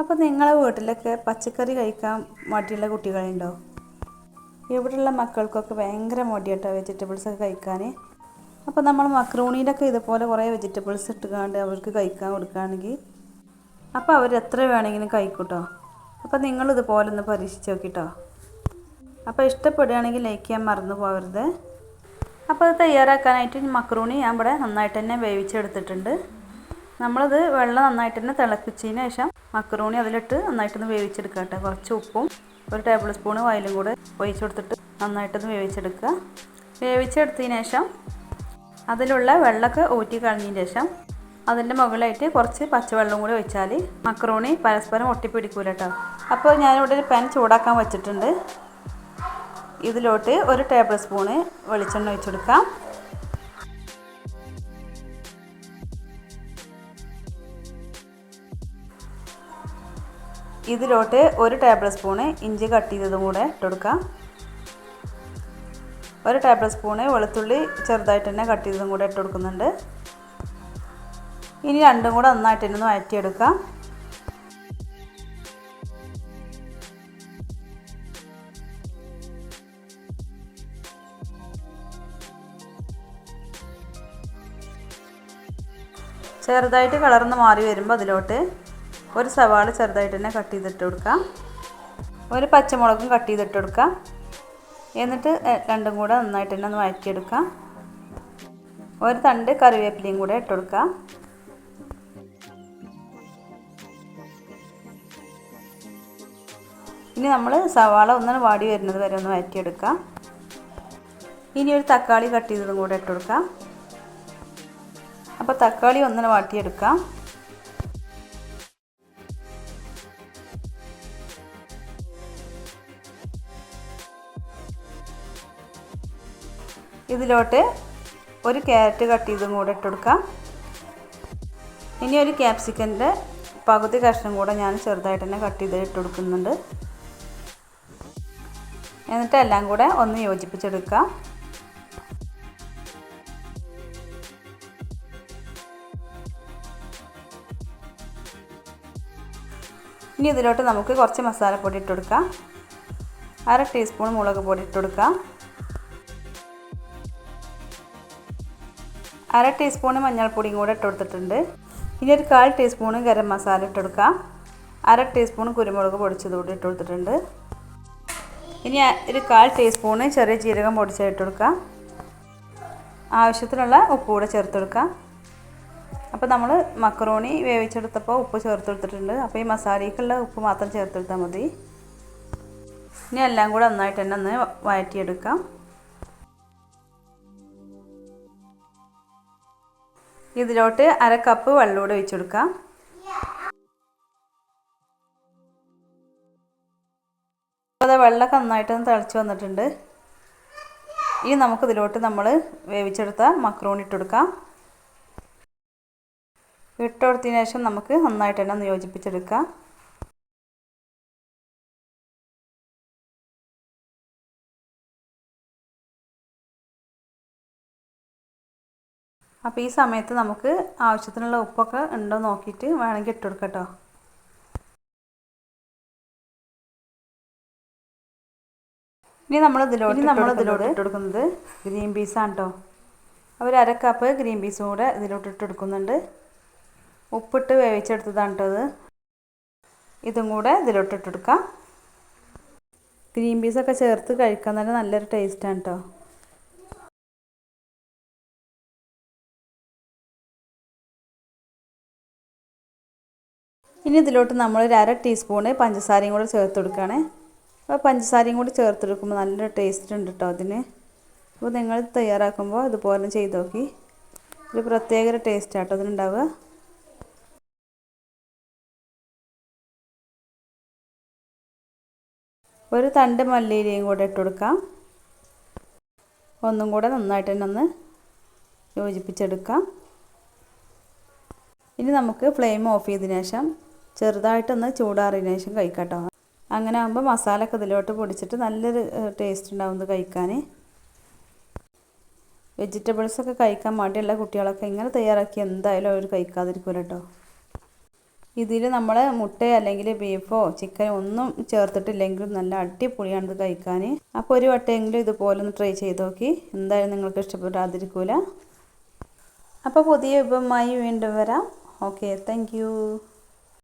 അപ്പോൾ നിങ്ങളെ വീട്ടിലൊക്കെ പച്ചക്കറി കഴിക്കാൻ മടിയുള്ള കുട്ടികളുണ്ടോ? ഇവിടെയുള്ള മക്കൾക്കൊക്കെ ഭയങ്കര മടിയാട്ടോ വെജിറ്റബിൾസ് ഒക്കെ കഴിക്കാൻ. അപ്പോൾ നമ്മൾ മക്രൂണിയിലൊക്കെ ഇതുപോലെ കുറേ വെജിറ്റബിൾസ് ഇട്ടുകാണ്ട് അവർക്ക് കഴിക്കാൻ കൊടുക്കുകയാണെങ്കിൽ അപ്പോൾ അവർ എത്ര വേണമെങ്കിലും കഴിക്കൂട്ടോ. അപ്പോൾ നിങ്ങൾ ഇതുപോലെ ഒന്ന് പരീക്ഷിച്ച് നോക്കിട്ടോ. അപ്പോൾ ഇഷ്ടപ്പെടുകയാണെങ്കിൽ ലൈക്ക് ചെയ്യാൻ മറന്നു പോകരുത്. അപ്പോൾ അത് തയ്യാറാക്കാനായിട്ട് മക്രൂണി ഞാൻ ഇവിടെ നന്നായിട്ട് തന്നെ വേവിച്ചെടുത്തിട്ടുണ്ട്. നമ്മളത് വെള്ളം നന്നായിട്ട് തന്നെ തിളപ്പിച്ചതിന് ശേഷം മക്രൂണി അതിലിട്ട് നന്നായിട്ടൊന്ന് വേവിച്ചെടുക്കുക കേട്ടോ. കുറച്ച് ഉപ്പും ഒരു ടേബിൾ സ്പൂൺ വയലും കൂടെ ഒഴിച്ചു കൊടുത്തിട്ട് നന്നായിട്ടൊന്ന് വേവിച്ചെടുക്കുക. വേവിച്ചെടുത്തതിന് ശേഷം അതിലുള്ള വെള്ളമൊക്കെ ഊറ്റി കളഞ്ഞതിന് ശേഷം അതിന്റെ മുകളിലായിട്ട് കുറച്ച് പച്ചവെള്ളം കൂടി ഒഴിച്ചാൽ മക്രോണി പരസ്പരം ഒട്ടിപ്പിടിക്കൂല കേട്ടോ. അപ്പോൾ ഞാനിവിടെ ഒരു പാൻ ചൂടാക്കാൻ വെച്ചിട്ടുണ്ട്. ഇതിലോട്ട് ഒരു ടേബിൾ സ്പൂണ് വെളിച്ചെണ്ണ ഒഴിച്ചെടുക്കാം. ഇതിലോട്ട് ഒരു ടേബിൾ സ്പൂണ് ഇഞ്ചി കട്ട് ചെയ്തതും കൂടെ ഇട്ടുകൊടുക്കാം ഒരു ടേബിൾ സ്പൂണ് വെളുത്തുള്ളി ചെറുതായിട്ട് തന്നെ കട്ട് ചെയ്തതും കൂടെ ഇട്ട് കൊടുക്കുന്നുണ്ട്. ഇനി രണ്ടും കൂടെ നന്നായിട്ട് തന്നെ ഒന്ന് വഴറ്റിയെടുക്കാം. ചെറുതായിട്ട് കളർന്ന് മാറി വരുമ്പോൾ അതിലോട്ട് ഒരു സവാള ചെറുതായിട്ട് തന്നെ കട്ട് ചെയ്തിട്ട് കൊടുക്കാം ഒരു പച്ചമുളകും കട്ട് ചെയ്തിട്ട് കൊടുക്കാം എന്നിട്ട് രണ്ടും കൂടെ നന്നായിട്ട് തന്നെ ഒന്ന് വഴറ്റിയെടുക്കാം ഒരു തണ്ട് കറിവേപ്പിലയും കൂടെ ഇട്ട് കൊടുക്കാം ഇനി നമ്മൾ സവാള ഒന്നാണ് വാടി വരുന്നത് വരെ ഒന്ന് വഴറ്റിയെടുക്കാം ഇനി ഒരു തക്കാളി കട്ട് ചെയ്തതും കൂടെ ഇട്ട് കൊടുക്കാം അപ്പോൾ തക്കാളി ഒന്നിന് വാട്ടിയെടുക്കാം ഇതിലോട്ട് ഒരു ക്യാരറ്റ് കട്ട് ചെയ്തും കൂടെ ഇട്ട് കൊടുക്കാം. ഇനി ഒരു ക്യാപ്സിക്കന്റെ പകുതി കഷ്ണം കൂടെ ഞാൻ ചെറുതായിട്ട് തന്നെ കട്ട് ചെയ്ത് ഇട്ട് കൊടുക്കുന്നുണ്ട്. എന്നിട്ട് എല്ലാം കൂടെ ഒന്ന് യോജിപ്പിച്ചെടുക്കാം. ഇനി ഇതിലോട്ട് നമുക്ക് കുറച്ച് മസാലപ്പൊടി ഇട്ട് കൊടുക്കാം. അര ടീസ്പൂൺ മുളക് പൊടി ഇട്ട് കൊടുക്കാം. അര ടീസ്പൂൺ മഞ്ഞൾപ്പൊടിയും കൂടെ ഇട്ടുകൊടുത്തിട്ടുണ്ട് ഇനി ഒരു കാൽ ടീസ്പൂൺ ഗരം മസാല ഇട്ട് അര ടീസ്പൂൺ കുരുമുളക് പൊടിച്ചത് കൂടി ഇട്ടുകൊടുത്തിട്ടുണ്ട് ഇനി ഒരു കാൽ ടീസ്പൂൺ ചെറിയ ജീരകം പൊടിച്ചത് ഇട്ട് ആവശ്യത്തിനുള്ള ഉപ്പ് കൂടെ ചേർത്ത് കൊടുക്കാം അപ്പോൾ നമ്മൾ മക്കറോണി വേവിച്ചെടുത്തപ്പോൾ ഉപ്പ് ചേർത്ത് കൊടുത്തിട്ടുണ്ട്. അപ്പോൾ ഈ മസാലയ്ക്കുള്ള ഉപ്പ് മാത്രം ചേർത്ത് കൊടുത്താൽ മതി. ഇനി എല്ലാം കൂടെ നന്നായിട്ട് തന്നെ ഒന്ന് വഴറ്റിയെടുക്കാം ഇതിലോട്ട് അര കപ്പ് വെള്ളം കൂടെ ഒഴിച്ചു കൊടുക്കാം. അത് വെള്ളമൊക്കെ നന്നായിട്ടൊന്ന് തിളച്ച് വന്നിട്ടുണ്ട്. ഇനി നമുക്കിതിലോട്ട് നമ്മൾ വേവിച്ചെടുത്ത മക്രോണി ഇട്ട് കൊടുക്കാം. ഇട്ട് ശേഷം നമുക്ക് നന്നായിട്ട് തന്നെ ഒന്ന് യോജിപ്പിച്ചെടുക്കാം. അപ്പോൾ ഈ സമയത്ത് നമുക്ക് ആവശ്യത്തിനുള്ള ഉപ്പൊക്കെ ഉണ്ടോ നോക്കിയിട്ട് വേണമെങ്കിൽ ഇട്ട് കൊടുക്കട്ടോ ഇനി നമ്മൾ ഇതിലോട്ട് നമ്മൾ ഇതിലോട്ട് ഇട്ട് കൊടുക്കുന്നത് ഗ്രീൻ പീസാണ് കേട്ടോ. ഒരു അര കപ്പ് ഗ്രീൻ പീസും കൂടെ ഇതിലോട്ട് ഇട്ട് കൊടുക്കുന്നുണ്ട്. ഉപ്പിട്ട് വേവിച്ചെടുത്തതാണ് കേട്ടോ അത് ഇതും കൂടെ ഇതിലോട്ട് ഇട്ടെടുക്കാം ഗ്രീൻ പീസൊക്കെ ചേർത്ത് കഴിക്കാൻ തന്നെ നല്ലൊരു ടേസ്റ്റാണ് കേട്ടോ. ഇനി ഇതിലോട്ട് നമ്മൾ ഒരു അര ടീസ്പൂണ് പഞ്ചസാരയും കൂടെ ചേർത്ത് കൊടുക്കുകയാണ്. അപ്പോൾ പഞ്ചസാരയും കൂടി ചേർത്ത് നല്ല ടേസ്റ്റ് ഉണ്ട് കേട്ടോ അതിന്. അപ്പോൾ നിങ്ങൾ തയ്യാറാക്കുമ്പോൾ ഇതുപോലെ ചെയ്ത് നോക്കി. ഒരു പ്രത്യേക ഒരു ടേസ്റ്റ് ആട്ടോ അതിനുണ്ടാവുക. ഒരു തണ്ട് മല്ലിയിലയും കൂടെ ഇട്ട് കൊടുക്കാം. ഒന്നും കൂടെ നന്നായിട്ട് തന്നെ ഒന്ന് യോജിപ്പിച്ചെടുക്കാം. ഇനി നമുക്ക് ഫ്ലെയിം ഓഫ് ചെയ്തതിനു ശേഷം ചെറുതായിട്ടൊന്ന് ചൂടാറിയതിന് ശേഷം കഴിക്കാം അങ്ങനെ ആകുമ്പോൾ മസാല ഒക്കെ ഇതിലോട്ട് പൊടിച്ചിട്ട് നല്ലൊരു ടേസ്റ്റ് ഉണ്ടാവും ഇത് കഴിക്കാൻ വെജിറ്റബിൾസൊക്കെ കഴിക്കാൻ മടിയുള്ള കുട്ടികളൊക്കെ ഇങ്ങനെ തയ്യാറാക്കി എന്തായാലും അവർ കഴിക്കാതിരിക്കില്ല കേട്ടോ ഇതിൽ നമ്മൾ മുട്ട അല്ലെങ്കിൽ ബീഫോ ചിക്കനോ ഒന്നും ചേർത്തിട്ടില്ലെങ്കിലും നല്ല അടിപൊളിയാണ് ഇത് കഴിക്കാൻ അപ്പോൾ ഒരു വട്ടമെങ്കിലും ഇതുപോലെ ഒന്ന് ട്രൈ ചെയ്ത് നോക്കി. എന്തായാലും നിങ്ങൾക്ക് ഇഷ്ടപ്പെടാതിരിക്കൂല. അപ്പോൾ പുതിയ വിഭവമായി വീണ്ടും വരാം. Okay thank